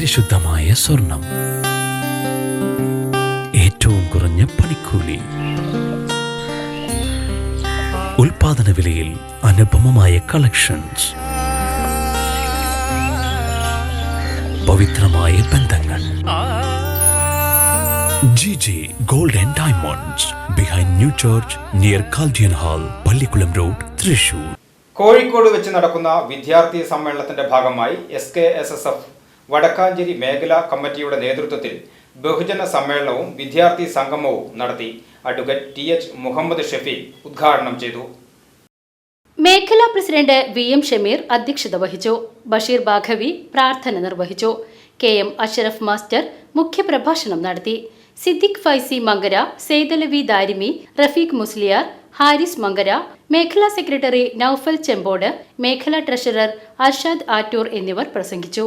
പരിശുദ്ധമായ സ്വർണം. ഏറ്റവും കുറഞ്ഞ പണിക്കൂലി. ഉൽപാദന വിലയിൽ അനുപമമായ കളക്ഷൻസ്. പവിത്രമായ ബന്ധങ്ങൾ. G G gold and diamonds behind new church near Chaldean hall Pallikulam road Thrissur Kozhikode വെച്ച് നടക്കുന്ന വിദ്യാർത്ഥി സമ്മേളനത്തിന്റെ ഭാഗമായി S K S S F Vadakkanchery മേഖലാ കമ്മിറ്റിയുടെ നേതൃത്വത്തിൽ ബഹുജന സമ്മേളനവും വിദ്യാർത്ഥി സംഗമവും നടത്തി advocate T H Muhammad Shafeeq ഉദ്ഘാടനം ചെയ്തു. മേഖലാ പ്രസിഡന്റ് വി എം ഷമീർ അധ്യക്ഷത വഹിച്ചു. ബഷീർ ബാഘവി പ്രാർത്ഥന നിർവഹിച്ചു. കെ എം അഷറഫ് മാസ്റ്റർ മുഖ്യപ്രഭാഷണം നടത്തി. സിദ്ദിഖ് ഫൈസി മങ്കര സെയ്തലവി ദാരിമി റഫീഖ് മുസ്ലിയാർ ഹാരിസ് മങ്കര മേഖലാ സെക്രട്ടറി നൌഫൽ ചെമ്പോട് മേഖലാ ട്രഷറർ അർഷാദ് ആറ്റൂർ എന്നിവർ പ്രസംഗിച്ചു.